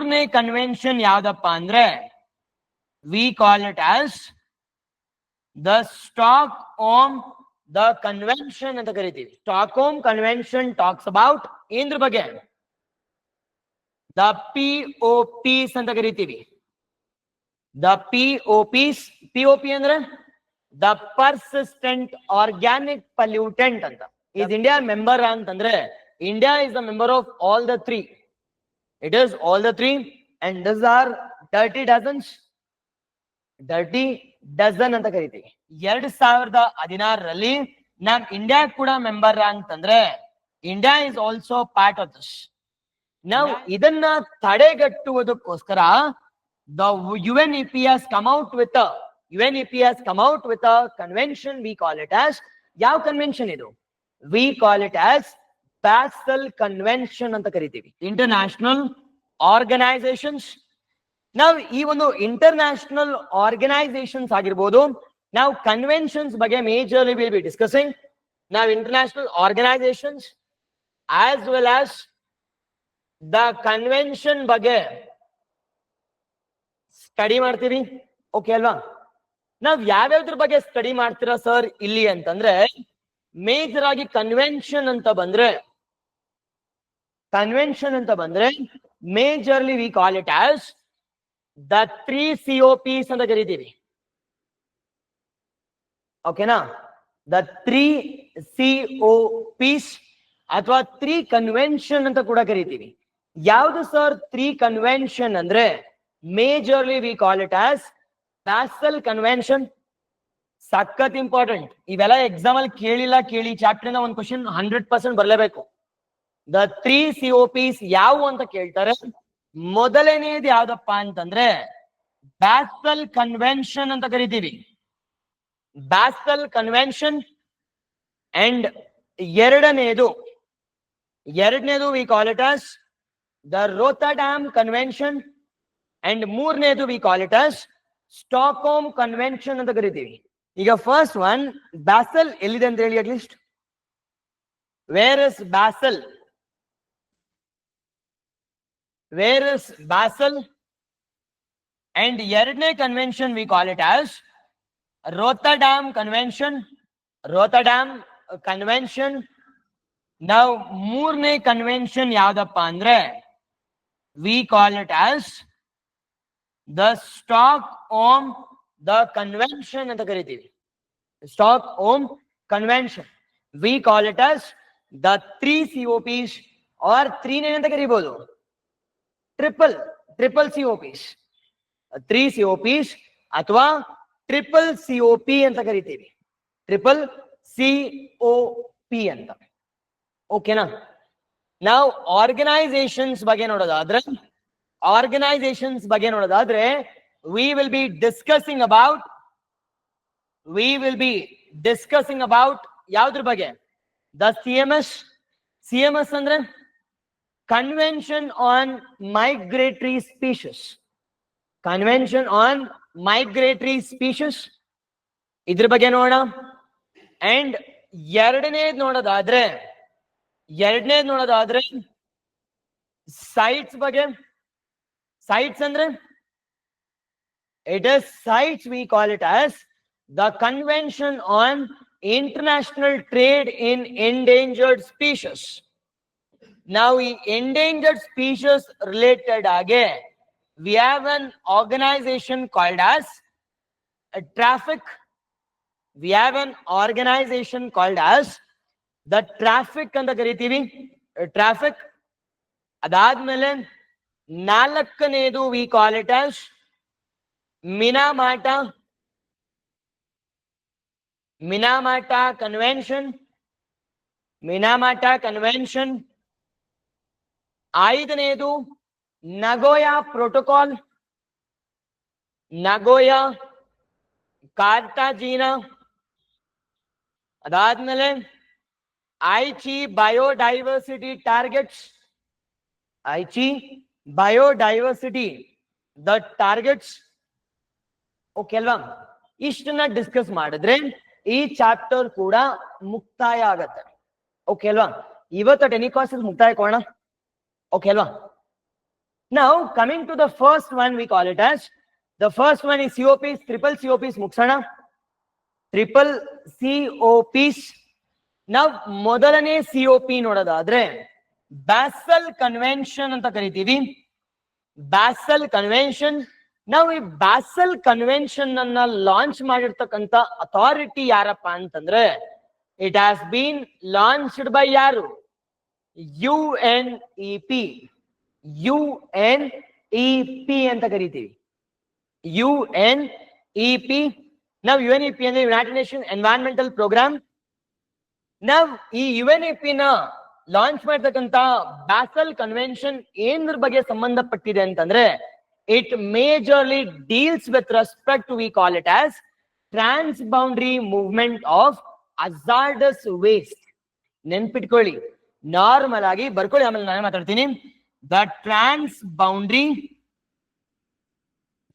ಮೂರನೇ ಕನ್ವೆನ್ಷನ್ ಯಾವ್ದಪ್ಪ ಅಂದ್ರೆ we call it as the Stockholm the convention ಅಂತ ಕರಿತೀವಿ. Stockholm convention talks about ಏನ್ರ ಬಗ್ಗೆ? ದ ಪಿ ಒ ಪಿಸ್ ಅಂತ ಕರಿತೀವಿ. The P O Ps P O P ಅಂದ್ರೆ ದ ಪರ್ಸಿಸ್ಟೆಂಟ್ ಆರ್ಗ್ಯಾನಿಕ್ ಪಲ್ಯೂಟೆಂಟ್ ಅಂತ. ಇಸ್ ಇಂಡಿಯಾ ಮೆಂಬರ್ ಅಂತಂದ್ರೆ India is the member of all the three it is all the three and this are dirty dozens dirty dozen ಅಂತ ಕರಿತೀವಿ. ಎರಡ್ ಸಾವಿರದ ಹದಿನಾರರಲ್ಲಿ ನಾವ್ India ಕೂಡ ಮೆಂಬರ್ ಅಂತಂದ್ರೆ India is also part of this ನಾವು ಇದನ್ನ ತಡೆಗಟ್ಟುವುದಕ್ಕೋಸ್ಕರ the U N E P S come out with U N E P S come out with a convention we call it as ಯಾವ convention ಇದು? We call it as Basel convention ಅಂತ ಕರಿತೀವಿ. International organisations ನಾವು ಈ ಒಂದು international organisations ಆಗಿರ್ಬೋದು, ನಾವು conventions ಬಗ್ಗೆ ಮೇಜರ್ಲಿ ವಿಲ್ ಬಿ ಡಿಸ್ಕಸಿಂಗ್ ನಾವು international organisations as well as the convention ಬಗ್ಗೆ ಸ್ಟಡಿ ಮಾಡ್ತೀವಿ. ಓಕೆ ಅಲ್ವಾ? ನಾವ್ ಯಾವ್ಯಾವ್ದ್ರ ಬಗ್ಗೆ ಸ್ಟಡಿ ಮಾಡ್ತೀರಾ ಸರ್ ಇಲ್ಲಿ ಅಂತಂದ್ರೆ ಮೇಜರ್ ಆಗಿ ಕನ್ವೆನ್ಷನ್ ಅಂತ ಬಂದ್ರೆ ಕನ್ವೆನ್ಷನ್ ಅಂತ ಬಂದ್ರೆ majorly we call it as the three C O Ps ಅಂತ ಕರಿತೀವಿ. ಓಕೆನಾ ದ ತ್ರೀ ಸಿಒ ಪಿಸ್ ಅಥವಾ ತ್ರೀ ಕನ್ವೆನ್ಷನ್ ಅಂತ ಕೂಡ ಕರಿತೀವಿ. ಯಾವ್ದು ಸರ್ ತ್ರೀ ಕನ್ವೆನ್ಷನ್ ಅಂದ್ರೆ majorly we call it as Basel convention ಸಖತ್ ಇಂಪಾರ್ಟೆಂಟ್ ಇವೆಲ್ಲ ಎಕ್ಸಾಮ್ ಅಲ್ಲಿ ಕೇಳಿಲ್ಲ, ಕೇಳಿ ಚಾಪ್ಟರ್ ಇಂದ ಒಂದು ಕ್ವಶನ್ ಹಂಡ್ರೆಡ್ ಪರ್ಸೆಂಟ್ ಬರ್ಲೇಬೇಕು. ದ ತ್ರೀ ಸಿಒಪಿಸ್ ಪಿಸ್ ಯಾವ ಅಂತ ಕೇಳ್ತಾರೆ? ಮೊದಲನೇದು ಯಾವ್ದಪ್ಪ ಅಂತಂದ್ರೆ ಬ್ಯಾಸಲ್ ಕನ್ವೆನ್ಷನ್ ಅಂತ ಕರಿತೀವಿ. ಬ್ಯಾಸಲ್ ಕನ್ವೆನ್ಷನ್ ಅಂಡ್ ಎರಡನೇದು ಎರಡನೇದು we call it as the Rotterdam convention and ಮೂರನೇದು we call it as Stockholm convention ಅಂತ ಕರಿತೀವಿ. ಈಗ ಫಸ್ಟ್ ಒನ್ ಬ್ಯಾಸಲ್ ಎಲ್ಲಿದೆ ಅಂತ ಹೇಳಿ at least where is Basel where is Basel and ಎರಡನೇ convention we call it as Rotterdam convention Rotterdam convention ನಾವು ಮೂರನೇ ಕನ್ವೆನ್ಷನ್ ಯಾವ್ದಪ್ಪ ಅಂದ್ರೆ we call it as the Stockholm the convention ಅಂತ ಕರಿತೀವಿ Stockholm convention we call it as the three COPs or three ಅಂತ ಕರಿಬಹುದು triple triple COPs three COPs ಅಥವಾ triple COP ಅಂತ ಕರಿತೀವಿ. ಟ್ರಿಪಲ್ ಸಿಒಪಿ ಅಂತ. ಓಕೆನಾ ನಾವು ಆರ್ಗನೈಸೇಷನ್ಸ್ ಬಗ್ಗೆ ನೋಡೋದಾದ್ರೆ ಆರ್ಗನೈಸೇಷನ್ಸ್ ಬಗ್ಗೆ ನೋಡೋದಾದ್ರೆ we will be discussing about we will be discussing about ಯಾವ್ದ್ರ ಬಗ್ಗೆ? The C M S C M S ಅಂದ್ರೆ? convention on migratory species convention on migratory species ಇದ್ರ ಬಗ್ಗೆ ನೋಡೋಣ ಅಂಡ್ ಎರಡನೇದ್ ನೋಡೋದಾದ್ರೆ ಎರಡನೇದ್ ನೋಡೋದಾದ್ರೆ ಸೈಟ್ಸ್ ಬಗ್ಗೆ ಸೈಟ್ಸ್ ಅಂದ್ರೆ it is CITES we call it as the convention on international trade in endangered species ನಾವು ಈ ಎಂಡೇಂಜರ್ಡ್ ಸ್ಪೀಷಸ್ ರಿಲೇಟೆಡ್ ಆಗಿ we have an organisation called as TRAFFIC we have an organisation called as the TRAFFIC ಅಂತ ಕರಿತೀವಿ traffic ಅದಾದ್ಮೇಲೆ ನಾಲ್ಕನೇದು we call it as Minamata Minamata Convention Minamata Convention ಐದನೇದು Nagoya protocol Nagoya Cartagena ಅದಾದ್ಮೇಲೆ Aichi Biodiversity Targets Aichi Biodiversity the Targets okay ಅಲ್ವಾ? ಇಷ್ಟನ್ನ discuss ಮಾಡಿದ್ರೆ ಈ ಚಾಪ್ಟರ್ ಕೂಡ ಮುಕ್ತಾಯ ಆಗತ್ತೆ. ಓಕೆ ಅಲ್ವಾ? ಇವತ್ತು ಟೆನಿಕಾಸಸ್ ಮುಕ್ತಾಯ ಕೊಡೋಣ. ಓಕೆ ಅಲ್ವಾ? Now, coming to the first one, we call it as the first one is COPs, triple COPs, ಮುಗ್ಸೋಣ. Triple COPs. ನಾವು ಮೊದಲನೇ ಸಿಒಪಿ ನೋಡೋದಾದ್ರೆ ಬ್ಯಾಸಲ್ ಕನ್ವೆನ್ಷನ್ ಅಂತ ಕರಿತೀವಿ. ಬ್ಯಾಸಲ್ ಕನ್ವೆನ್ಷನ್ ನಾವು ಈ ಬ್ಯಾಸಲ್ ಕನ್ವೆನ್ಷನ್ ಅನ್ನ ಲಾಂಚ್ ಮಾಡಿರ್ತಕ್ಕಂಥ ಅಥಾರಿಟಿ ಯಾರಪ್ಪ ಅಂತಂದ್ರೆ it has been launched by ಯಾರು? U N U N E P ಅಂತ ಕರಿತೀವಿ. ಯು ಎನ್ ಇ ಪಿ ನಾವು ಯು ಎನ್ ಇ ಪಿ ಅಂದ್ರೆ ಯುನೈಟೆಡ್ ನೇಷನ್ ಎನ್ವೈರನ್ಮೆಂಟಲ್ ಪ್ರೋಗ್ರಾಮ್ ನಾವು ಈ ಯು ಎನ್ ಇ ಪಿ ನ ಲಾಂಚ್ ಮಾಡ್ತಕ್ಕಂತ ಬ್ಯಾಸಲ್ ಕನ್ವೆನ್ಷನ್ ಏನ್ರ ಬಗ್ಗೆ ಸಂಬಂಧಪಟ್ಟಿದೆ ಅಂತಂದ್ರೆ it majorly deals with respect to we call it as transboundary movement of hazardous waste ನೆನ್ಪಿಟ್ಕೊಳ್ಳಿ. ನಾರ್ಮಲ್ ಆಗಿ ಬರ್ಕೊಳ್ಳಿ, ಆಮೇಲೆ ನಾನೇ ಮಾತಾಡ್ತೀನಿ. The transboundary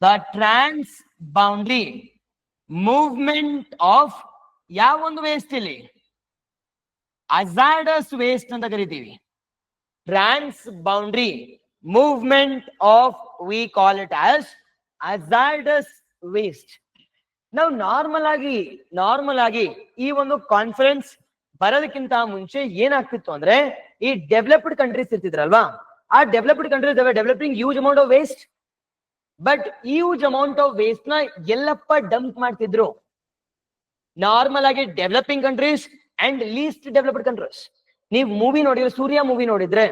the transboundary movement of ಯಾವ ಒಂದು ವೇಸ್ಟ್ ಇಲ್ಲಿ? ಅಜಾರ್ಡಸ್ ವೇಸ್ಟ್ ಅಂತ ಕರಿತೀವಿ. Transboundary movement of we call it as hazardous waste ನಾವು ನಾರ್ಮಲ್ ಆಗಿ ನಾರ್ಮಲ್ ಆಗಿ ಈ ಒಂದು ಕಾನ್ಫರೆನ್ಸ್ ಬರೋದಕ್ಕಿಂತ ಮುಂಚೆ ಏನಾಗ್ತಿತ್ತು ಅಂದ್ರೆ, ಈ ಡೆವಲಪ್ಡ್ ಕಂಟ್ರೀಸ್ ಇರ್ತಿದ್ರಲ್ವಾ? ಆ developed countries developing huge amount of waste but huge amount of ವೇಸ್ಟ್ನ ಎಲ್ಲಪ್ಪ ಡಂಪ್ ಮಾಡ್ತಿದ್ರು. ನಾರ್ಮಲ್ ಆಗಿ developing countries and least developed countries ನೀವು ಮೂವಿ ನೋಡಿದ್ರೆ, ಸೂರ್ಯ ಮೂವಿ ನೋಡಿದ್ರೆ,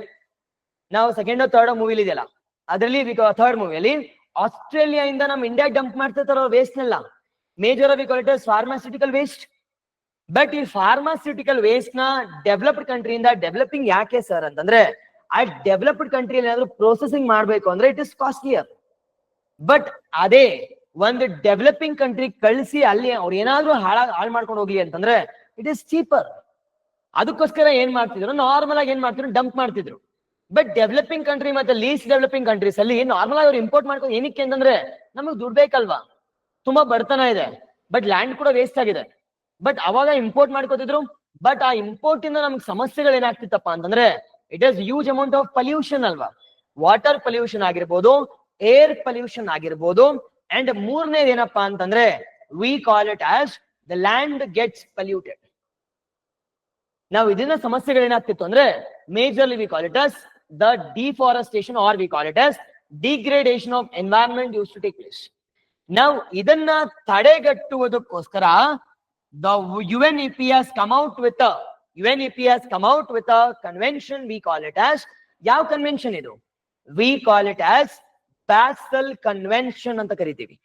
ನಾವು ಸೆಕೆಂಡ್ ಥರ್ಡ್ ಮೂವಿಲಿ ಇದೆಯಲ್ಲ, ಅದರಲ್ಲಿ ಥರ್ಡ್ ಮೂವಿಯಲ್ಲಿ ಆಸ್ಟ್ರೇಲಿಯಾ ಇಂದ ನಮ್ ಇಂಡಿಯಾ ಡಂಪ್ ಮಾಡ್ತಿರ್ತಾರ ವೇಸ್ಟ್ ನೆಲ್ಲ? Major of pharmaceutical waste but ಈ ಫಾರ್ಮಾಸ್ಯೂಟಿಕಲ್ ವೇಸ್ಟ್ನ ಡೆವಲಪ್ಡ್ ಕಂಟ್ರಿಯಿಂದ ಡೆವಲಪಿಂಗ್ ಯಾಕೆ ಸರ್ ಅಂತಂದ್ರೆ, ಆ ಡೆವಲಪ್ಡ್ ಕಂಟ್ರಿ ಏನಾದ್ರು ಪ್ರೊಸೆಸಿಂಗ್ ಮಾಡಬೇಕು ಅಂದ್ರೆ ಇಟ್ ಇಸ್ ಕಾಸ್ಟ್ಲಿಯರ್ ಬಟ್ ಅದೇ ಒಂದು ಡೆವಲಪಿಂಗ್ ಕಂಟ್ರಿ ಕಳಿಸಿ ಅಲ್ಲಿ ಅವ್ರು ಏನಾದ್ರೂ ಹಾಳ, ಹಾಳು ಮಾಡ್ಕೊಂಡು ಹೋಗ್ಲಿ ಅಂತಂದ್ರೆ ಇಟ್ ಇಸ್ ಚೀಪರ್ ಅದಕ್ಕೋಸ್ಕರ ಏನ್ ಮಾಡ್ತಿದ್ರು? ನಾರ್ಮಲ್ ಆಗಿ ಏನ್ ಮಾಡ್ತಿದ್ರು? ಡಂಪ್ ಮಾಡ್ತಿದ್ರು. ಬಟ್ ಡೆವಲಪಿಂಗ್ ಕಂಟ್ರಿ ಮತ್ತೆ ಲೀಸ್ಟ್ ಡೆವಲಪಿಂಗ್ ಕಂಟ್ರೀಸ್ ಅಲ್ಲಿ ನಾರ್ಮಲ್ ಆಗಿ ಅವ್ರು ಇಂಪೋರ್ಟ್ ಮಾಡ್ಕೊಂಡು ಏನಕ್ಕೆ ಅಂತಂದ್ರೆ ನಮಗ್ ದುಡ್ಡು ಬೇಕಲ್ವಾ ತುಂಬಾ ಬಡತನ ಇದೆ. ಬಟ್ ಲ್ಯಾಂಡ್ ಕೂಡ ವೇಸ್ಟ್ ಆಗಿದೆ. ಬಟ್ ಅವಾಗ ಇಂಪೋರ್ಟ್ ಮಾಡ್ಕೋತಿದ್ರು. ಬಟ್ ಆ ಇಂಪೋರ್ಟ್ ಇಂದ ನಮ್ಗೆ ಸಮಸ್ಯೆಗಳು ಏನಾಗ್ತಿತ್ತಪ್ಪ ಅಂತಂದ್ರೆ it is huge amount of pollution ಅಲ್ವಾ? ವಾಟರ್ ಪಲ್ಯೂಷನ್ ಆಗಿರ್ಬೋದು ಏರ್ ಪಲ್ಯೂಷನ್ ಆಗಿರ್ಬೋದು ಅಂಡ್ ಮೂರನೇದು ಏನಪ್ಪಾ ಅಂತಂದ್ರೆ we call it as the land gets polluted ನಾವು ಇದನ್ನ ಸಮಸ್ಯೆಗಳೇನಾಗ್ತಿತ್ತು ಅಂದ್ರೆ majorly we call it as the deforestation or we call it as degradation of environment use to take place ನಾವು ಇದನ್ನ ತಡೆಗಟ್ಟುವುದಕ್ಕೋಸ್ಕರ as come out with U N E P as come out with a convention we call it as ಯಾವ convention ಇದು? We call it as Basel convention ಅಂತ ಕರಿತೀವಿ.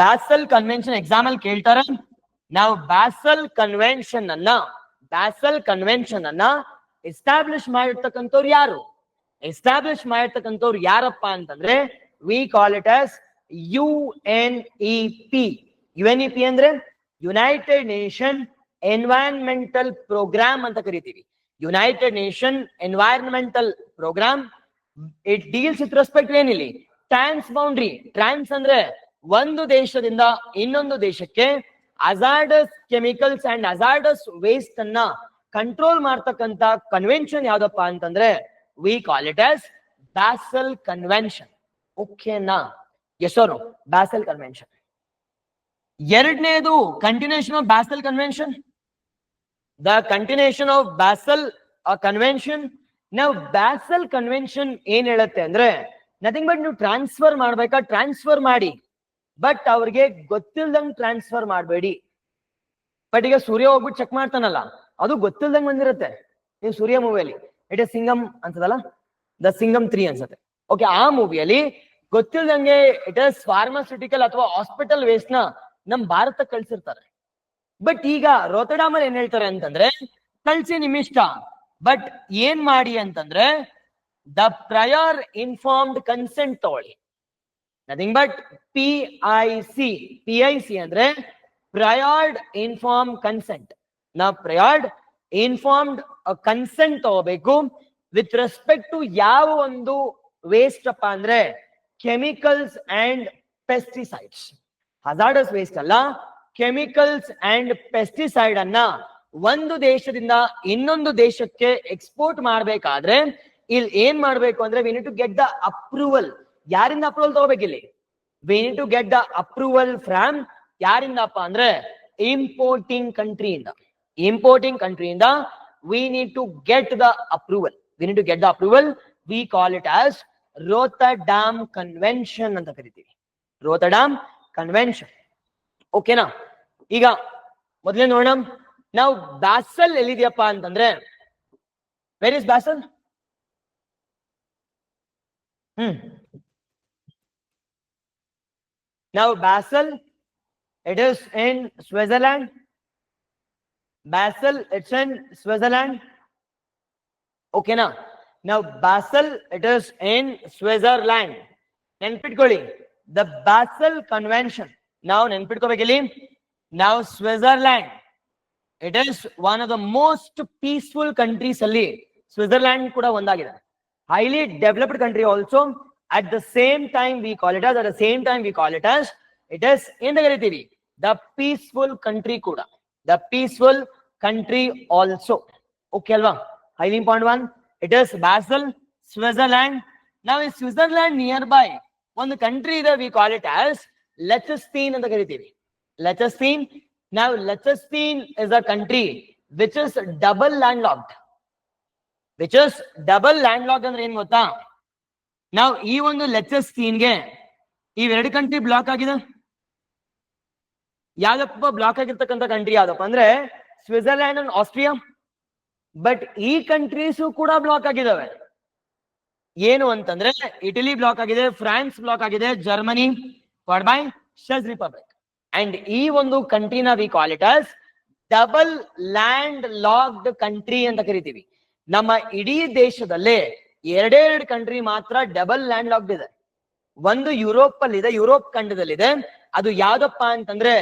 Basel convention exam ಅಲ್ಲಿ ಕೇಳ್ತಾರೆ? ನಾವು Basel convention ಅನ್ನ ಬ್ಯಾಸಲ್ ಕನ್ವೆನ್ಷನ್ ಅನ್ನ establish ಮಾಡಿರ್ತಕ್ಕಂಥವ್ರು ಯಾರು? ಎಸ್ಟಾಬ್ಲಿಷ್ ಮಾಡಿರ್ತಕ್ಕಂಥವ್ರು ಯಾರಪ್ಪ ಅಂತಂದ್ರೆ we call it as U N E P U N E P ಅಂದ್ರೆ? ಯುನೈಟೆಡ್ ನೇಷನ್ ಎನ್ವೈರನ್ಮೆಂಟಲ್ ಪ್ರೋಗ್ರಾಮ್ ಅಂತ ಕರಿತೀವಿ. United nation environmental programme it deals with respect ಏನಿಲ್ಲಿ? Trans boundary trans ಅಂದ್ರೆ ಒಂದು ದೇಶದಿಂದ ಇನ್ನೊಂದು ದೇಶಕ್ಕೆ hazardous chemicals and hazardous waste ಅನ್ನ control ಮಾಡ್ತಕ್ಕಂತ ಕನ್ವೆನ್ಷನ್ ಯಾವ್ದಪ್ಪ ಅಂತಂದ್ರೆ we call it as Basel convention ಓಕೆನಾ ಎಸ್ ಬ್ಯಾಸಲ್ ಕನ್ವೆನ್ಷನ್ ಎರಡನೇದು continuation of Basel convention the continuation of Basel convention ನಾವ್ ಬ್ಯಾಸಲ್ ಕನ್ವೆನ್ಷನ್ ಏನ್ ಹೇಳುತ್ತೆ ಅಂದ್ರೆ ನಥಿಂಗ್ ಬಟ್ ನೀವು ಟ್ರಾನ್ಸ್ಫರ್ ಮಾಡ್ಬೇಕಾ? ಟ್ರಾನ್ಸ್ಫರ್ ಮಾಡಿ. ಬಟ್ ಅವ್ರಿಗೆ ಗೊತ್ತಿಲ್ದಂಗ್ ಟ್ರಾನ್ಸ್ಫರ್ ಮಾಡಬೇಡಿ. ಬಟ್ ಈಗ ಸೂರ್ಯ ಹೋಗ್ಬಿಟ್ಟು ಚೆಕ್ ಮಾಡ್ತಾನಲ್ಲ, ಅದು ಗೊತ್ತಿಲ್ದಂಗ್ ಬಂದಿರುತ್ತೆ. ನೀವು ಸೂರ್ಯ ಮೂವಿಯಲ್ಲಿ ಇಟ್ ಇಸ್ ಸಿಂಗಮ್ ಅನ್ಸದಲ್ಲ ದ ಸಿಂಗಮ್ ತ್ರೀ ಅನ್ಸುತ್ತೆ. ಓಕೆ ಆ ಮೂವಿಯಲ್ಲಿ ಗೊತ್ತಿಲ್ದಂಗೆ ಇಟ್ ಇಸ್ ಫಾರ್ಮಾಸ್ಯೂಟಿಕಲ್ ಅಥವಾ ಹಾಸ್ಪಿಟಲ್ ವೇಸ್ಟ್ನ ನಮ್ ಭಾರತ ಕಳ್ಸಿರ್ತಾರೆ. ಬಟ್ ಈಗ ರೋತಡಾಮಲ್ ಏನ್ ಹೇಳ್ತಾರೆ ಅಂತಂದ್ರೆ, ಕಳ್ಸಿ ನಿಮಿಷ್ಟ ಬಟ್ ಏನ್ ಮಾಡಿ ಅಂತಂದ್ರೆ, ದ ಪ್ರಯರ್ ಇನ್ಫಾರ್ಮ್ಡ್ ಕನ್ಸೆಂಟ್ ತಗೊಳ್ಳಿ. Nothing but P I C P I C ಅಂದ್ರೆ ಪ್ರಯಾರ್ಡ್ ಇನ್ಫಾರ್ಮ್ ಕನ್ಸೆಂಟ್. ನಾ ಪ್ರಯಾರ್ಡ್ ಇನ್ಫಾರ್ಮ್ಡ್ ಕನ್ಸೆಂಟ್ ತಗೋಬೇಕು. ವಿತ್ ರೆಸ್ಪೆಕ್ಟ್ ಟು ಯಾವ ಒಂದು ವೇಸ್ಟ್ ಅಪ್ಪ ಅಂದ್ರೆ chemicals and pesticides. Hazardous waste ಅಲ್ಲ ಕೆಮಿಕಲ್ಸ್ ಅಂಡ್ ಪೆಸ್ಟಿಸೈಡ್ ಅನ್ನ ಒಂದು ದೇಶದಿಂದ ಇನ್ನೊಂದು ದೇಶಕ್ಕೆ ಎಕ್ಸ್ಪೋರ್ಟ್ ಮಾಡ್ಬೇಕಾದ್ರೆ ಇಲ್ಲಿ ಏನ್ ಮಾಡ್ಬೇಕು ಅಂದ್ರೆ we need to get the approval ಯಾರಿಂದ approval ತಗೋಬೇಕಿಲ್ಲಿ? We need to get the approval from ಯಾರಿಂದಪ್ಪ ಅಂದ್ರೆ ಇಂಪೋರ್ಟಿಂಗ್ ಕಂಟ್ರಿಯಿಂದ importing ಕಂಟ್ರಿಯಿಂದ we need to get the approval we need to get the approval we call it as dam convention ಅಂತ ಕರಿತೀವಿ. ರೋತಡಾಮ್ convention ಓಕೆನಾ ಈಗ ಮೊದಲೇ ನೋಡೋಣ. ನಾವು ಬ್ಯಾಸಲ್ ಎಲ್ಲಿದೆಯಪ್ಪ ಅಂತಂದ್ರೆ ವೆರ್ ಇಸ್ ಬ್ಯಾಸಲ್ ಹ್ಮ್. ನಾವು Basel it is in Switzerland Basel it's in Switzerland ಓಕೆನಾ ನಾವು Basel it is in Switzerland ನೆನ್ಪಿಟ್ಕೊಳ್ಳಿ. ದ ಬ್ಯಾಸಲ್ ಕನ್ವೆನ್ಷನ್ ನಾವು ನೆನ್ಪಿಟ್ಕೋಬೇಕಿಲ್ಲಿ ನಾವು Switzerland it is one of the most peaceful countries ಅಲ್ಲಿ Switzerland ಕೂಡ ಒಂದಾಗಿದೆ highly developed country also at the same time we call it at the same time we call it as it is ಎಂತ ಕರಿತೀವಿ the peaceful country ಕೂಡ the peaceful country also okay ಅಲ್ವಾ highly important one it is Basel Switzerland ನಾವು ಈ Switzerland nearby ಒಂದು country ಇದೆ we call it as Liechtenstein ಅಂತ ಕರಿತೀವಿ. ಲೆಚಸ್ತೀನ್ ನಾವು Liechtenstein is a country which is double landlocked which is double landlock ಅಂದ್ರೆ ಏನ್ ಗೊತ್ತಾ? ನಾವು ಈ ಒಂದು ಲೆಚಸ್ತೀನ್ಗೆ ಇವೆರಡು ಕಂಟ್ರಿ ಬ್ಲಾಕ್ ಆಗಿದೆ. ಯಾವ್ದಪ್ಪ ಬ್ಲಾಕ್ ಆಗಿರ್ತಕ್ಕಂಥ ಕಂಟ್ರಿ ಯಾವ್ದಪ್ಪ ಅಂದ್ರೆ ಸ್ವಿಟ್ಜರ್ಲ್ಯಾಂಡ್ ಅಂಡ್ ಆಸ್ಟ್ರಿಯಾ ಬಟ್ ಈ ಕಂಟ್ರೀಸು ಕೂಡ ಬ್ಲಾಕ್ ಆಗಿದಾವೆ ಏನು ಅಂತಂದ್ರೆ ಇಟಲಿ ಬ್ಲಾಕ್ ಆಗಿದೆ, ಫ್ರಾನ್ಸ್ ಬ್ಲಾಕ್ ಆಗಿದೆ, ಜರ್ಮನಿ ಬೈ ಶಸ್ ರಿಪಬ್ಲಿಕ್ ಅಂಡ್ ಈ ಒಂದು ಕಂಟ್ರಿನ we call it as double landlocked country ಅಂತ ಕರಿತೀವಿ. ನಮ್ಮ ಇಡೀ ದೇಶದಲ್ಲೇ ಎರಡೆರಡು ಕಂಟ್ರಿ ಮಾತ್ರ ಡಬಲ್ ಲ್ಯಾಂಡ್ ಲಾಕ್ಡ್ ಇದೆ. ಒಂದು ಯುರೋಪ್ ಅಲ್ಲಿ ಇದೆ ಯುರೋಪ್ ಖಂಡದಲ್ಲಿದೆ. ಅದು ಯಾವ್ದಪ್ಪ ಅಂತಂದ್ರೆ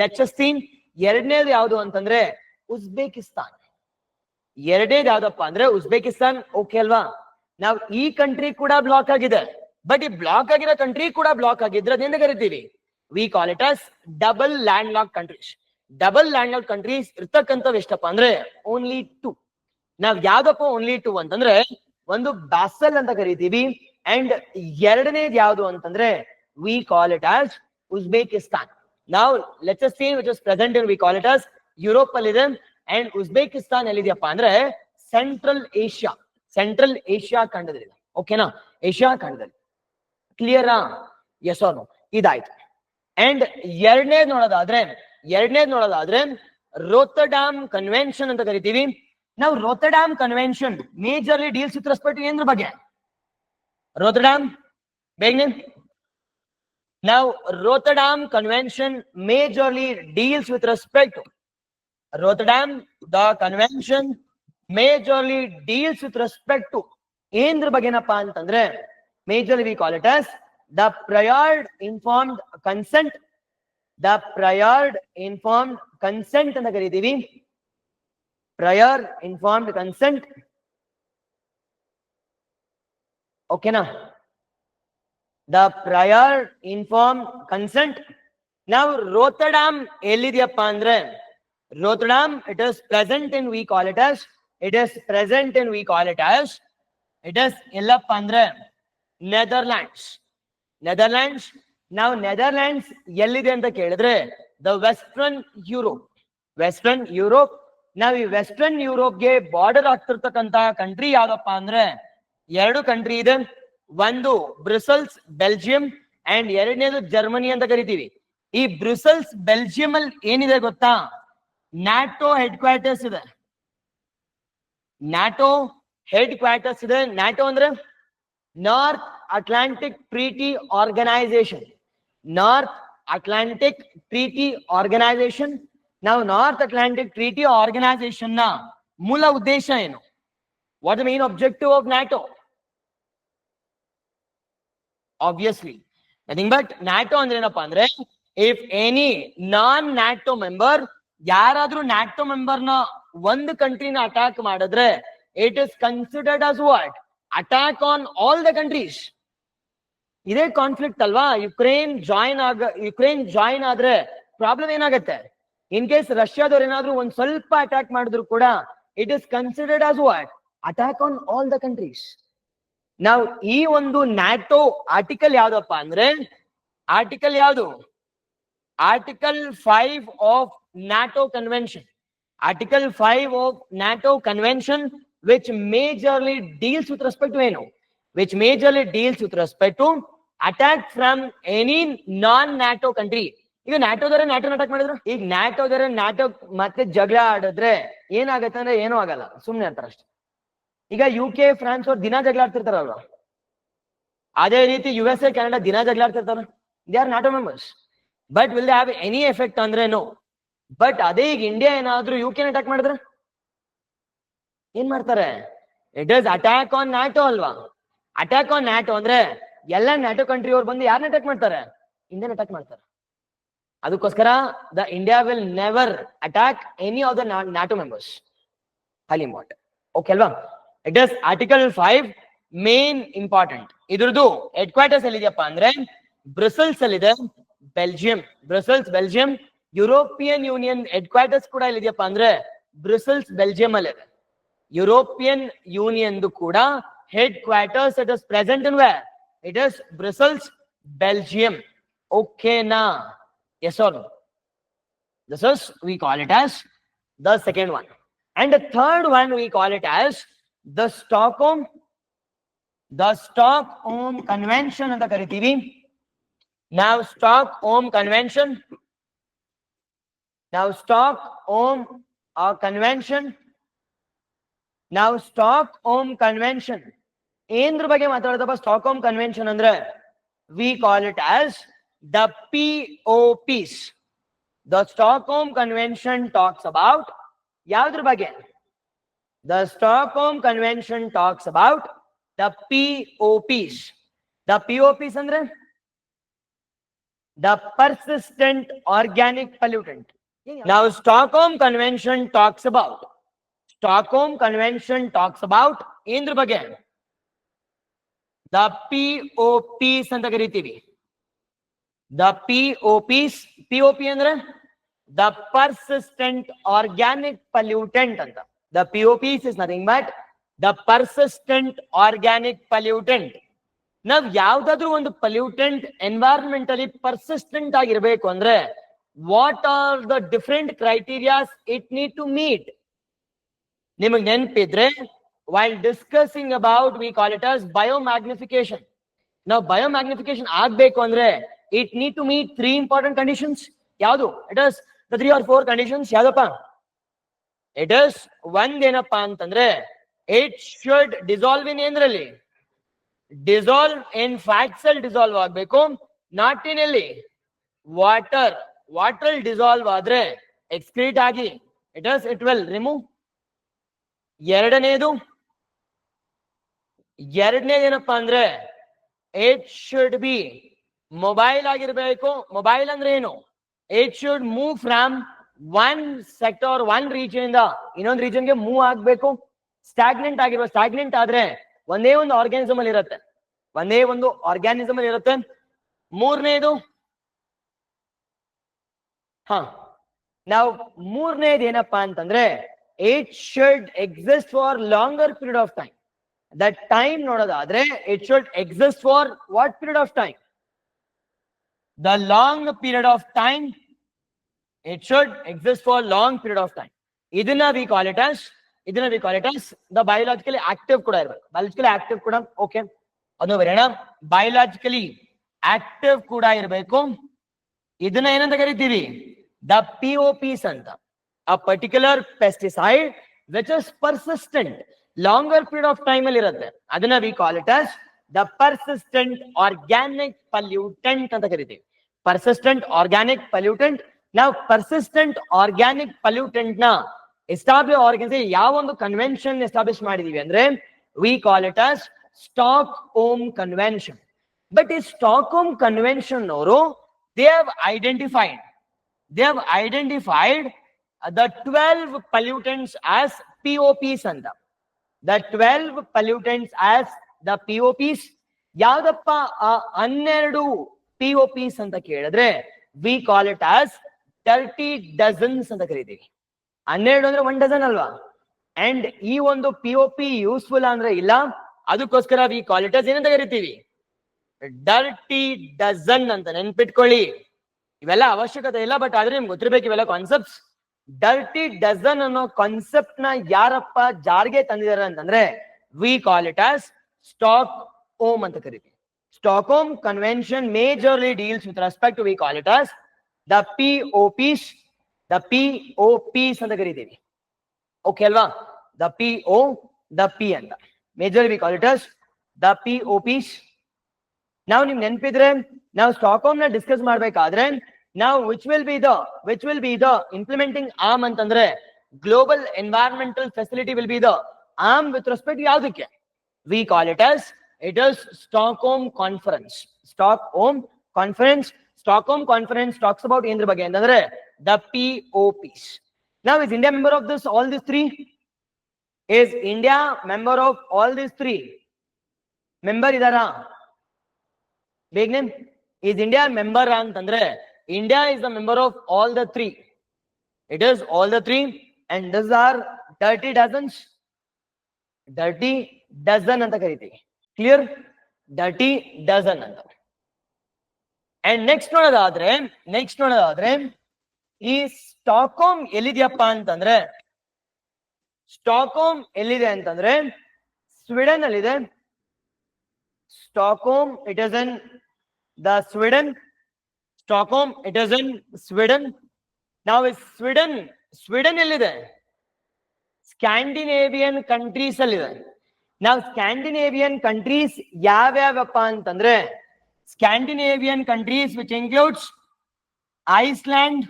ಲೆಚಸ್ತೀನ್, ಎರಡನೇದು ಯಾವ್ದು ಅಂತಂದ್ರೆ ಉಜ್ಬೇಕಿಸ್ತಾನ್. ಎರಡೇದು ಯಾವ್ದಪ್ಪ ಅಂದ್ರೆ ಉಜ್ಬೇಕಿಸ್ತಾನ್ ಓಕೆ ಅಲ್ವಾ? ನಾವು ಈ ಕಂಟ್ರಿ ಕೂಡ ಬ್ಲಾಕ್ ಆಗಿದೆ. ಬಟ್ ಈ ಬ್ಲಾಕ್ ಆಗಿರೋ ಕಂಟ್ರಿ ಕೂಡ ಬ್ಲಾಕ್ ಆಗಿದ್ರೆ ಅದೇನು ಕರಿತೀವಿ? We call it as double landlock countries double landlock countries ಇರ್ತಕ್ಕಂಥವ್ ಎಷ್ಟಪ್ಪ ಅಂದ್ರೆ ಓನ್ಲಿ ಟು ನಾವ್ ಯಾವ್ದಪ್ಪ ಓನ್ಲಿ ಟು ಅಂತಂದ್ರೆ ಒಂದು ಬ್ಯಾಸಲ್ ಅಂತ ಕರಿತೀವಿ ಅಂಡ್ ಎರಡನೇದ್ ಯಾವ್ದು ಅಂತಂದ್ರೆ we call it as Uzbekistan ನಾವು see which is present in we call it as Europe ಅಲ್ಲಿ ಅಂಡ್ ಉಜ್ಬೇಕಿಸ್ತಾನ್ ಎಲ್ಲಿದೆಯಪ್ಪ ಅಂದ್ರೆ ಸೆಂಟ್ರಲ್ ಏಷ್ಯಾ ಸೆಂಟ್ರಲ್ ಏಷ್ಯಾ ಖಂಡದಲ್ಲಿ ಓಕೆನಾ ಏಷ್ಯಾ ಖಂಡದಲ್ಲಿ ಕ್ಲಿಯರಾ ಎಸ್ ನೋ? ಇದಾಯ್ತು ಅಂಡ್ ಎರಡನೇದ್ ನೋಡೋದಾದ್ರೆ ಎರಡನೇದ್ ನೋಡೋದಾದ್ರೆ ರೋತಡಾಮ್ ಕನ್ವೆನ್ಷನ್ ಅಂತ ಕರಿತೀವಿ. ನಾವು Rotterdam Convention majorly deals with respect ಏನ್ ಬಗ್ಗೆ? ರೋತಡಾಮ್ ಬೇಗನೆ? ನಾವು Rotterdam Convention majorly deals with respect Rotterdam the convention majorly deals with respect to ಏನ್ರ ಬಗ್ಗೆನಪ್ಪ ಅಂತಂದ್ರೆ majorly we call it as the prior informed consent the prior informed consent ಅಂತ ಕರಿತೀವಿ. Prior informed consent ಓಕೆನಾ the prior inform consent ನಾವು Rotterdam ಎಲ್ಲಿದೆಯಪ್ಪ ಅಂದ್ರೆ Rotterdam it is present in we call it as it is present in we call it as it is ಎಲ್ಲಪ್ಪ ಅಂದ್ರೆ Netherlands Netherlands ನಾವು Netherlands ಎಲ್ಲಿದೆ ಅಂತ ಕೇಳಿದ್ರೆ the western Europe western Europe ನಾವ್ ಈ ವೆಸ್ಟರ್ನ್ ಯುರೋಪ್ಗೆ ಬಾರ್ಡರ್ ಆಗ್ತಿರ್ತಕ್ಕಂತ ಕಂಟ್ರಿ ಯಾವ್ದಪ್ಪ ಅಂದ್ರೆ, ಎರಡು ಕಂಟ್ರಿ ಇದೆ. ಒಂದು ಬ್ರಿಸಲ್ಸ್ ಬೆಲ್ಜಿಯಂ ಅಂಡ್ ಎರಡನೇದು ಜರ್ಮನಿ ಅಂತ ಕರಿತೀವಿ. ಈ ಬ್ರಿಸಲ್ಸ್ ಬೆಲ್ಜಿಯಂ ಅಲ್ಲಿ ಏನಿದೆ ಗೊತ್ತಾ? ನ್ಯಾಟೋ ಹೆಡ್ ಕ್ವಾರ್ಟರ್ಸ್ ಇದೆ. ನ್ಯಾಟೋ ಹೆಡ್ ಕ್ವಾರ್ಟರ್ಸ್ ಇದೆ. ನ್ಯಾಟೋ ಅಂದ್ರೆ North Atlantic Treaty Organisation. North Atlantic Treaty Organisation. ನಾವು ನಾರ್ತ್ ಅಟ್ಲಾಂಟಿಕ್ ಟ್ರೀಟಿ ಆರ್ಗನೈಸೇಷನ್ನ ಮೂಲ ಉದ್ದೇಶ ಏನು? What main objective of NATO obviously nothing but NATO ಅಂದ್ರೆ ಏನಪ್ಪಾ ಅಂದ್ರೆ if any non NATO member ಯಾರಾದ್ರೂ ನ್ಯಾಟೋ ಮೆಂಬರ್ನ ಒಂದು ಕಂಟ್ರಿನ ಅಟ್ಯಾಕ್ ಮಾಡಿದ್ರೆ it is considered as what attack on all the countries ಇದೇ ಕಾನ್ಫ್ಲಿಕ್ಟ್ ಅಲ್ವಾ? ಯುಕ್ರೇನ್ ಜಾಯಿನ್ ಆಗ ಯುಕ್ರೇನ್ ಜಾಯಿನ್ ಆದ್ರೆ ಪ್ರಾಬ್ಲಮ್ ಏನಾಗತ್ತೆ? ಇನ್ ಕೇಸ್ ರಷ್ಯಾದವ್ರು ಏನಾದ್ರು ಒಂದ್ ಸ್ವಲ್ಪ ಅಟ್ಯಾಕ್ ಮಾಡಿದ್ರು ಕೂಡ it is considered as what attack on all the countries ನಾವು ಈ ಒಂದು ನ್ಯಾಟೋ ಆರ್ಟಿಕಲ್ ಯಾವ್ದಪ್ಪ ಅಂದ್ರೆ ಆರ್ಟಿಕಲ್ ಯಾವುದು? Article five of NATO convention article five of NATO convention which majorly deals with respect to ಏನು which majorly deals with respect to attack any non NATO country ಈಗ ನ್ಯಾಟೋದವರೇ NATO attack ಮಾಡಿದ್ರು? ಈಗ ನ್ಯಾಟೋದವರೇ NATO ಮತ್ತೆ ಜಗಳ ಆಡಿದ್ರೆ ಏನಾಗತ್ತೆ ಅಂದ್ರೆ ಏನೂ ಆಗಲ್ಲ. ಸುಮ್ನೆ ಅಂತಾರೆ ಅಷ್ಟೇ. ಈಗ ಯು ಕೆ ಫ್ರಾನ್ಸ್ ಅವ್ರು ದಿನ ಜಗಳ ಆಡ್ತಿರ್ತಾರಲ್ವ? ಅದೇ ರೀತಿ ಯು ಎಸ್ ಎ ಕೆನಡಾ ದಿನ ಜಗಳ ಆಡ್ತಿರ್ತಾರ. They are NATO members but will they have any effect ಅಂದ್ರೆ ನೋ ಬಟ್ ಅದೇ ಈಗ ಇಂಡಿಯಾ ಏನಾದ್ರೂ ಯು ಕೆನ ಅಟ್ಯಾಕ್ ಮಾಡಿದ್ರೆ? ಏನ್ ಮಾಡ್ತಾರೆ? It is attack on NATO ಅಲ್ವಾ? ಅಟ್ಯಾಕ್ ಆನ್ ನ್ಯಾಟೋ ಅಂದ್ರೆ ಎಲ್ಲ ನ್ಯಾಟೋ ಕಂಟ್ರಿ ಅವ್ರು ಬಂದು ಯಾರನ್ನ ಅಟ್ಯಾಕ್ ಮಾಡ್ತಾರೆ? ಇಂಡಿಯನ್ ಅಟ್ಯಾಕ್ ಮಾಡ್ತಾರೆ. ಅದಕ್ಕೋಸ್ಕರ the India will never attack any of the NATO members ಹಲಿ ಮಾಟ್ ಓಕೆ ಅಲ್ವಾ? It is article five main important ಇದ್ರದ್ದು ಹೆಡ್ ಕ್ವಾರ್ಟರ್ಸ್ ಎಲ್ಲಿದೆಯಪ್ಪ ಅಂದ್ರೆ ಬ್ರಸೆಲ್ಸ್ ಅಲ್ಲಿದೆ. Belgium Brussels Belgium European union head quarters ಕೂಡ ಎಲ್ಲಿದೆಯಪ್ಪ ಅಂದ್ರೆ ಬ್ರಸೆಲ್ಸ್ ಬೆಲ್ಜಿಯಂ ಅಲ್ಲಿದೆ ಯುರೋಪಿಯನ್ ಯೂನಿಯನ್ ಕೂಡ headquarters it is present in where it is Brussels Belgium ಓಕೆನಾ S R This is, we call it as the second one. And the third one, we call it as the Stockholm, the Stockholm Convention ಅಂತ ಕರಿತೀವಿ. Now Stockholm Convention. Now Stockholm uh, Convention. Now Stockholm Convention. ಏನ್ರ ಬಗ್ಗೆ ಮಾತಾಡೋದಪ್ಪ Stockholm convention ಅಂದ್ರೆ we call it as the P O Ps The Stockholm Convention talks about ಯಾವ್ದ್ರ ಬಗ್ಗೆ The Stockholm Convention talks about the POPs. The POPs ಅಂದ್ರೆ the persistent organic pollutant. Now Stockholm Convention talks about Stockholm Convention talks about indra ಬಗ್ಗೆ the POPs ಅಂತ ಕರಿತೀವಿ the POPs POP ಅಂದ್ರೆ the persistent organic pollutant ಅಂತ the POPs is nothing but the persistent organic pollutant ನಾವ್ ಯಾವ್ದಾದ್ರು ಒಂದು ಪಲ್ಯೂಟೆಂಟ್ environmentally persistent ಆಗಿರ್ಬೇಕು ಅಂದ್ರೆ what are the different criterias it need to meet ನಿಮಗ್ ನೆನಪಿದ್ರೆ while discussing about we call it as biomagnification ನಾವು biomagnification ಆಗ್ಬೇಕು ಅಂದ್ರೆ it need to meet three important conditions ಯಾವುದು? It is the three or four conditions ಯಾವ್ದಪ್ಪ? It is ಒಂದೇನಪ್ಪಾ ಅಂತಂದ್ರೆ it should dissolve in ಏನ್ರಲ್ಲಿ dissolve in fats ಅಲ್ಲಿ dissolve ಆಗ್ಬೇಕು ನಾಟ್ ಇನ್ ಎಲ್ಲಿ ವಾಟರ್ ವಾಟರ್ ಡಿಸಾಲ್ವ್ ಆದ್ರೆ ಎಕ್ಸ್ಕ್ರೀಟ್ ಆಗಿ it is it will remove ಎರಡನೇದು, ಎರಡನೇದೇನಪ್ಪಾ ಅಂದ್ರೆ ಇಟ್ ಶುಡ್ ಬಿ ಮೊಬೈಲ್ ಆಗಿರ್ಬೇಕು. ಮೊಬೈಲ್ ಅಂದ್ರೆ ಏನು? It should move from one sector one region ಇಂದ ಇನ್ನೊಂದು ರೀಜನ್ಗೆ ಮೂವ್ ಆಗ್ಬೇಕು. ಸ್ಟಾಗ್ನೆಂಟ್ ಆಗಿರ್ಬೇಕು ಸ್ಟಾಗ್ನೆಂಟ್ ಆದ್ರೆ ಒಂದೇ ಒಂದು ಆರ್ಗ್ಯಾನಿಸಮ್ ಅಲ್ಲಿ ಇರುತ್ತೆ ಒಂದೇ ಒಂದು ಆರ್ಗ್ಯಾನಿಸಮ್ ಅಲ್ಲಿ ಇರುತ್ತೆ ಮೂರನೇದು ಹ. ನಾವು ಮೂರನೇದು ಏನಪ್ಪಾ ಅಂತಂದ್ರೆ it should exist for longer period of time that time ನೋಡೋದಾದ್ರೆ it should exist for what period of time the long period of time it should exist for long period of time ಇದನ್ನ we call it as ಇದನ್ನ we call it as the biologically active ಕೂಡ ಇರ್ಬೇಕು. Biologically active ಕೂಡ okay ಅದು ಬರೋಣ biologically active ಕೂಡ ಇರಬೇಕು. ಇದನ್ನ ಏನಂತ ಕರಿತೀವಿ? ದ ಒ ಪಿಸ್ ಅಂತ. A particular pesticide which is persistent longer period of time ಅಲ್ಲಿ ಇರುತ್ತೆ. ಅದನ್ನ we call it as the persistent organic pollutant ಅಂತ ಕರಿತೀವಿ. ಪರ್ಸಿಸ್ಟೆಂಟ್ ಆರ್ಗ್ಯಾನಿಕ್ ಪಲ್ಯೂಟೆಂಟ್ ನಾವು ಪರ್ಸಿಸ್ಟೆಂಟ್ ಆರ್ಗ್ಯಾನಿಕ್ ಪಲ್ಯೂಟೆಂಟ್ನ ಎಸ್ಟಾಬ್ಲಿಷ್ ಆರ್ಗನ್ಸ್ ಯಾವ ಒಂದು ಕನ್ವೆನ್ಷನ್ ಎಸ್ಟಾಬ್ಲಿಷ್ ಮಾಡಿದೀವಿ ಅಂದ್ರೆ we call it as Stockholm convention but ಈ ಸ್ಟಾಕ್ ಹೋಮ್ ಕನ್ವೆನ್ಷನ್ ಅವರು they have identified identified the twelve pollutants as P O Ps ಅಂತ the twelve pollutants as the P O Ps ಯಾವ್ದಪ್ಪ ಹನ್ನೆರಡು P O Ps ಅಂತ ಕೇಳಿದ್ರೆ we call it as dirty dozens ಅಂತ ಕರಿತೀವಿ. ಹನ್ನೆರಡು ಅಂದ್ರೆ ಒನ್ ಡಜನ್ ಅಲ್ವಾ? ಅಂಡ್ ಈ ಒಂದು ಪಿ ಒ ಪಿ ಯೂಸ್ಫುಲ್ ಅಂದ್ರೆ ಇಲ್ಲ. ಅದಕ್ಕೋಸ್ಕರ ವಿ ಕಾಲ್ ಇಟ್ ಆಸ್ ಏನಂತ ಕರಿತೀವಿ? ಡರ್ಟಿ ಡಜನ್ ಅಂತ ನೆನ್ಪಿಟ್ಕೊಳ್ಳಿ. ಇವೆಲ್ಲ ಅವಶ್ಯಕತೆ ಇಲ್ಲ ಬಟ್ ಆದ್ರೆ ನಿಮ್ಗೆ ಗೊತ್ತಿರ್ಬೇಕು ಇವೆಲ್ಲ ಕಾನ್ಸೆಪ್ಟ್ಸ್ ಡರ್ಟಿ ಡಜನ್ ಅನ್ನೋ ಕಾನ್ಸೆಪ್ಟ್ನ ಯಾರಪ್ಪ ಜಾರಿಗೆ ತಂದಿದ್ದಾರೆ ಅಂತಂದ್ರೆ we call it as Stockholm ಅಂತ ಕರಿತೀವಿ. Stockholm convention majorly deals with respect we call it as the P O Ps the P O Ps ಅಂತ ಕರಿತೀವಿ. ಓಕೆ ಅಲ್ವಾ? The P O the P ಅಂತ. Major we call it as the P O Ps ನಾವು ನಿಮ್ ನೆನ್ಪಿದ್ರೆ, ನಾವು ಸ್ಟಾಕ್ಹೋಮ್ನ discuss ಮಾಡ್ಬೇಕಾದ್ರೆ, ನಾವು which will be the which will be the implementing arm ಅಂತಂದ್ರೆ global environmental facility will be the arm with respect ಯಾವ್ದಕ್ಕೆ? We call it as it is Stockholm conference Stockholm conference Stockholm conference talks about ಏನ್ರ ಬಗ್ಗೆ ಅಂತಂದ್ರೆ the P O Ps ನಾವು is India member of this all this three is India member of all these three? Member ಇದರಾ ಬೇಗನೆ is India member ಅಂತಂದ್ರೆ India is the member of all the three. It is all the three and these are dirty dozens. Dirty dozen ಅಂತ ಕರಿತೀವಿ clear dirty dozen ಅಂತ and next ನೋಡೋದಾದ್ರೆ next ನೋಡೋದಾದ್ರೆ ಈ Stockholm ಎಲ್ಲಿದ್ಯಪ್ಪ ಅಂತಂದ್ರೆ ಸ್ಟಾಕ್ಹೋಮ್ ಎಲ್ಲಿದೆ ಅಂತಂದ್ರೆ ಸ್ವೀಡನ್ ಅಲ್ಲಿದೆ it is in the the Stockholm, it is in Sweden. Sweden ನಾವು Sweden, ಸ್ವೀಡನ್ ಎಲ್ಲಿದೆ ಸ್ಕ್ಯಾಂಡಿನೇವಿಯನ್ ಕಂಟ್ರೀಸ್ ಅಲ್ಲಿದೆ ನಾವು ಸ್ಕ್ಯಾಂಡಿನೇವಿಯನ್ ಕಂಟ್ರೀಸ್ ಯಾವ್ಯಾವಪ್ಪ ಅಂತಂದ್ರೆ Scandinavian countries which includes Iceland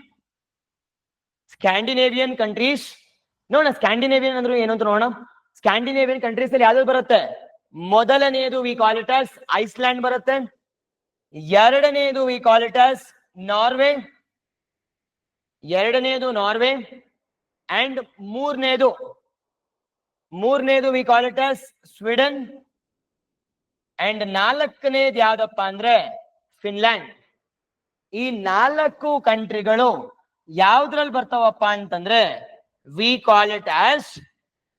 Scandinavian countries ನೋಡೋಣ ಸ್ಕ್ಯಾಂಡಿನೇವಿಯನ್ ಅಂದ್ರೆ ಏನು ಅಂತ ನೋಡೋಣ ಸ್ಕ್ಯಾಂಡಿನೇವಿಯನ್ ಕಂಟ್ರೀಸ್ ಅಲ್ಲಿ ಯಾವ್ದು ಬರುತ್ತೆ ಮೊದಲನೆಯದು we call it as Iceland ಬರುತ್ತೆ. ಎರಡನೆಯದು we call it as Norway ಎರಡನೆಯದು ನಾರ್ವೆ ಅಂಡ್ ಮೂರನೇದು ಮೂರನೇದು we call it as Sweden and ನಾಲ್ಕನೇದು ಯಾವ್ದಪ್ಪ ಅಂದ್ರೆ ಫಿನ್ಲ್ಯಾಂಡ್ ಈ ನಾಲ್ಕು ಕಂಟ್ರಿಗಳು ಯಾವ್ದ್ರಲ್ಲಿ ಬರ್ತಾವಪ್ಪ ಅಂತಂದ್ರೆ we call it as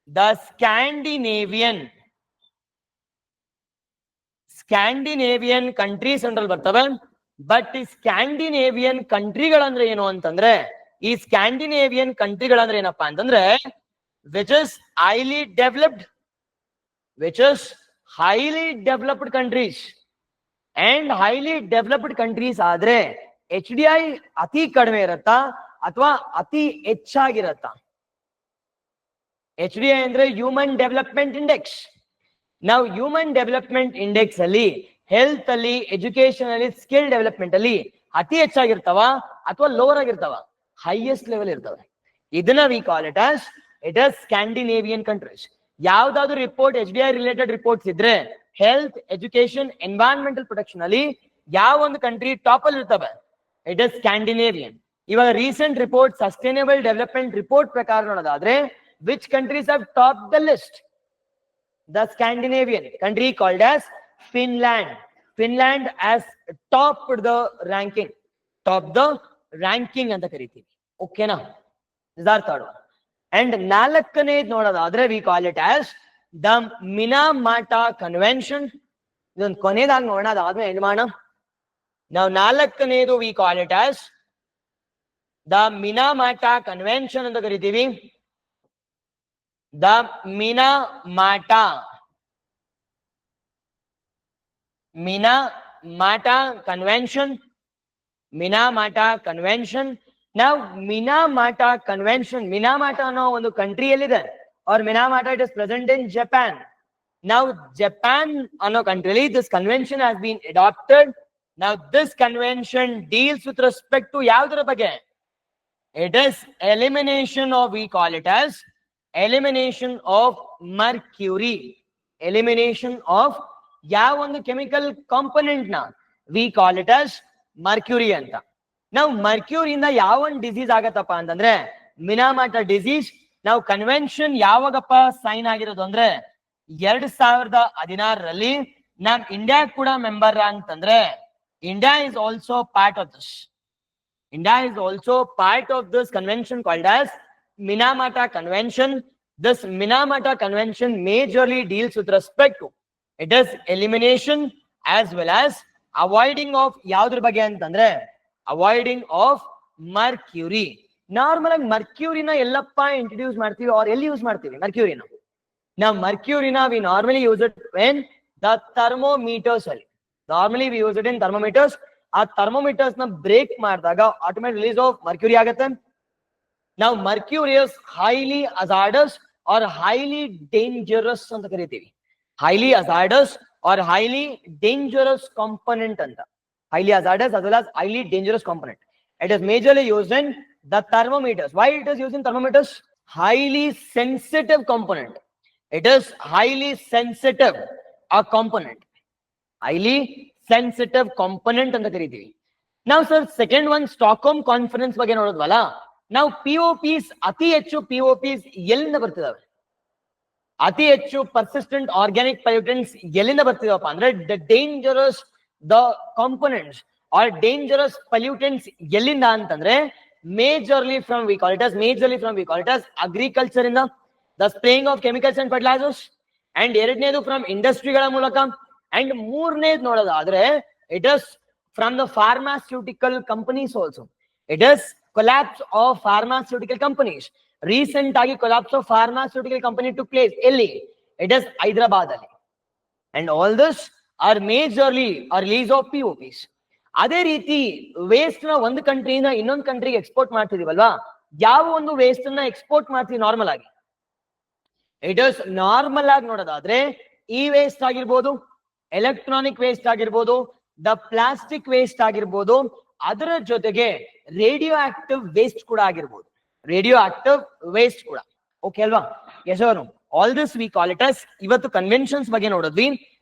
the Scandinavian Scandinavian countries ಅಂದ್ರಲ್ಲಿ ಬರ್ತವೆ. ಬಟ್ ಈ ಸ್ಕ್ಯಾಂಡಿನೇವಿಯನ್ ಕಂಟ್ರಿಗಳಂದ್ರೆ ಏನು ಅಂತಂದ್ರೆ, ಈ ಸ್ಕ್ಯಾಂಡಿನೇವಿಯನ್ ಕಂಟ್ರಿಗಳಂದ್ರೆ ಏನಪ್ಪಾ ಅಂತಂದ್ರೆ which is highly developed which is highly developed countries and highly developed countries ಆದ್ರೆ ಎಚ್ ಡಿ ಐ ಅತಿ ಕಡಿಮೆ ಇರತ್ತಾ, ಅಥವಾ ಅತಿ ಹೆಚ್ಚಾಗಿರತ್ತಾ? ಎಚ್ ಡಿ ಐ ಅಂದ್ರೆ ಹ್ಯೂಮನ್ ಡೆವಲಪ್ಮೆಂಟ್ ಇಂಡೆಕ್ಸ್ ನಾವು ಹ್ಯೂಮನ್ ಡೆವಲಪ್ಮೆಂಟ್ ಇಂಡೆಕ್ಸ್ ಅಲ್ಲಿ ಹೆಲ್ತ್ ಅಲ್ಲಿ ಎಜುಕೇಶನ್ ಅಲ್ಲಿ ಸ್ಕಿಲ್ ಡೆವಲಪ್ಮೆಂಟ್ ಅಲ್ಲಿ ಅತಿ ಹೆಚ್ಚಾಗಿರ್ತಾವ ಅಥವಾ ಲೋವರ್ ಆಗಿರ್ತಾವ? ಹೈಯೆಸ್ಟ್ ಲೆವೆಲ್ ಇರ್ತವೆ. ಇದನ್ನ we call it as it as Scandinavian countries ಯಾವ್ದಾದ್ರು report H D I related reports ಇದ್ರೆ ಹೆಲ್ತ್ ಎಜುಕೇಶನ್ ಎನ್ವೈರನ್ಮೆಂಟಲ್ ಪ್ರೊಟೆಕ್ಷನ್ ಅಲ್ಲಿ ಯಾವ ಒಂದು ಕಂಟ್ರಿ ಟಾಪ್ ಅಲ್ಲಿ ಇರ್ತವೆ? ಇಟ್ ಆಸ್ ಸ್ಕ್ಯಾಂಡಿನೇವಿಯನ್ ಇವಾಗ recent report sustainable development report ಪ್ರಕಾರ ನೋಡೋದಾದ್ರೆ which countries have top the list the Scandinavian country called as Finland. Finland has topped the ranking. Top the ranking ಅಂತ ಕರಿತೀವಿ ಓಕೆನಾ ಇದಾರ್ ಥರ್ಡ್ ಒನ್ ಅಂಡ್ ನಾಲ್ಕನೇದು ನೋಡೋದಾದ್ರೆ we call it as the Minamata convention ಇದೊಂದು ಕೊನೆದಾಗಿ ನೋಡೋಣ, ಅದಾದ್ಮೇಲೆ ಎಂಡ್ ಮಾಡೋಣ? ನಾವು ನಾಲ್ಕನೇದು we call it as the Minamata convention ಅಂತ ಕರಿತೀವಿ. The Minamata Minamata Convention Minamata Convention now Minamata Convention Minamata ಅನ್ನೋ ಒಂದು ಕಂಟ್ರಿಯಲ್ಲಿದೆ or Minamata it is present in Japan now Japan ಅನ್ನೋ ಕಂಟ್ರಿಯಲ್ಲಿ this convention has been adopted now this convention deals with respect to ಯಾವ್ದ್ರ ಬಗ್ಗೆ it is elimination of we call it as elimination of mercury elimination of ಯಾವ ಒಂದು chemical ಕಾಂಪೊನೆಂಟ್ನ we call it as mercury ಅಂತ. ನಾವು ಮರ್ಕ್ಯೂರಿಯಿಂದ ಯಾವ ಒಂದು disease ಆಗತ್ತಪ್ಪ ಅಂತಂದ್ರೆ ಮಿನಾಮಾಟ ಡಿಸೀಸ್ ನಾವು ಕನ್ವೆನ್ಷನ್ ಯಾವಾಗಪ್ಪ ಸೈನ್ ಆಗಿರೋದು ಅಂದ್ರೆ, ಎರಡ್ ಸಾವಿರದ ಹದಿನಾರರಲ್ಲಿ ನಮ್ ಇಂಡಿಯಾ ಕೂಡ ಮೆಂಬರ್ ಅಂತಂದ್ರೆ India is also part of this India is also part of this convention called as Minamata Convention. This Minamata Convention majorly deals with respect to it is elimination as well as avoiding of ಯಾವ್ದ್ರ ಬಗ್ಗೆ ಅಂತಂದ್ರೆ avoiding of mercury normal ಆಗಿ ಮರ್ಕ್ಯೂರಿನ ಎಲ್ಲಪ್ಪ introduce ಮಾಡ್ತೀವಿ or ಎಲ್ಲಿ use ಮಾಡ್ತೀವಿ ಮರ್ಕ್ಯೂರಿನ ನಾವು ಮರ್ಕ್ಯೂರಿನ we normally use it when the thermometers ಅಲ್ಲಿ. Normally we use it in thermometers ಆ ಥರ್ಮೋಮೀಟರ್ಸ್ನ ಬ್ರೇಕ್ ಮಾಡಿದಾಗ ಆಟೋಮೆಟಿಕ್ ರಿಲೀಸ್ ಆಫ್ ಮರ್ಕ್ಯೂರಿ ಆಗುತ್ತೆ. ನಾವು mercurious highly hazardous or highly dangerous ಅಂತ ಕರಿತೀವಿ highly hazardous or highly dangerous component ಅಂತ highly hazardous as well as highly dangerous component. It is majorly used in the thermometers. Why it is used in thermometers? Highly sensitive component. It is highly sensitive a component. Highly sensitive component ಅಂತ ಕರಿತೀವಿ ನಾವು sir second one Stockholm conference ಬಗ್ಗೆ ನೋಡಿದ್ವಲ್ಲ ನಾವು P O ಪಿಸ್ ಅತಿ ಹೆಚ್ಚು P O ಪಿಸ್ ಎಲ್ಲಿಂದ ಬರ್ತಿದಾವೆ? ಅತಿ ಹೆಚ್ಚು ಪರ್ಸಿಸ್ಟೆಂಟ್ ಆರ್ಗ್ಯಾನಿಕ್ ಪಲ್ಯೂಟೆಂಟ್ಸ್ ಎಲ್ಲಿಂದ ಬರ್ತಿದಾವಪ್ಪ? ಅಂದ್ರೆ the dangerous the components are dangerous pollutants ಎಲ್ಲಿಂದ ಅಂತಂದ್ರೆ majorly from we call it as majorly from we call it as agriculture ಇಂದ. The spraying of chemicals and fertilizers and ಎರಡನೇದು ಫ್ರಮ್ ಇಂಡಸ್ಟ್ರಿಗಳ ಮೂಲಕ. And ಮೂರನೇದು ನೋಡೋದಾದ್ರೆ it is from the pharmaceutical companies also it is collapse of pharmaceutical companies recent ಆಗಿ collapse of pharmaceutical company to place ಎಲ್ಲಿ it is Hyderabad ಅಲ್ಲಿ and all this are majorly are release of P Ps ಅದೇ ರೀತಿ ವೇಸ್ಟ್ನ ಒಂದು ಕಂಟ್ರಿಯಿಂದ ಇನ್ನೊಂದು ಕಂಟ್ರಿಗೆ export ಮಾಡ್ತಿದೀವಲ್ವಾ? ಯಾವ ಒಂದು ವೇಸ್ಟ್ನ ಎಕ್ಸ್ಪೋರ್ಟ್ ಮಾಡ್ತೀವಿ ನಾರ್ಮಲ್ ಆಗಿ? ಇಟ್ ಇಸ್ ನಾರ್ಮಲ್ ಆಗಿ ನೋಡೋದಾದ್ರೆ ಇ ವೇಸ್ಟ್ ಆಗಿರ್ಬೋದು ಎಲೆಕ್ಟ್ರಾನಿಕ್ ವೇಸ್ಟ್ ಆಗಿರ್ಬೋದು ದ ಪ್ಲಾಸ್ಟಿಕ್ ವೇಸ್ಟ್ ಆಗಿರ್ಬೋದು ಅದರ ಜೊತೆಗೆ ರೇಡಿಯೋ ಆಕ್ಟಿವ್ ವೇಸ್ಟ್ ಕೂಡ ಆಗಿರ್ಬೋದು. ರೇಡಿಯೋ ಆಕ್ಟಿವ್ ವೇಸ್ಟ್ ಕೂಡ. ಓಕೆ ಅಲ್ವಾ? As all this we call it ಇವತ್ತು ಕನ್ವೆನ್ಷನ್ಸ್ ಬಗ್ಗೆ ನೋಡಿದ್ವಿ.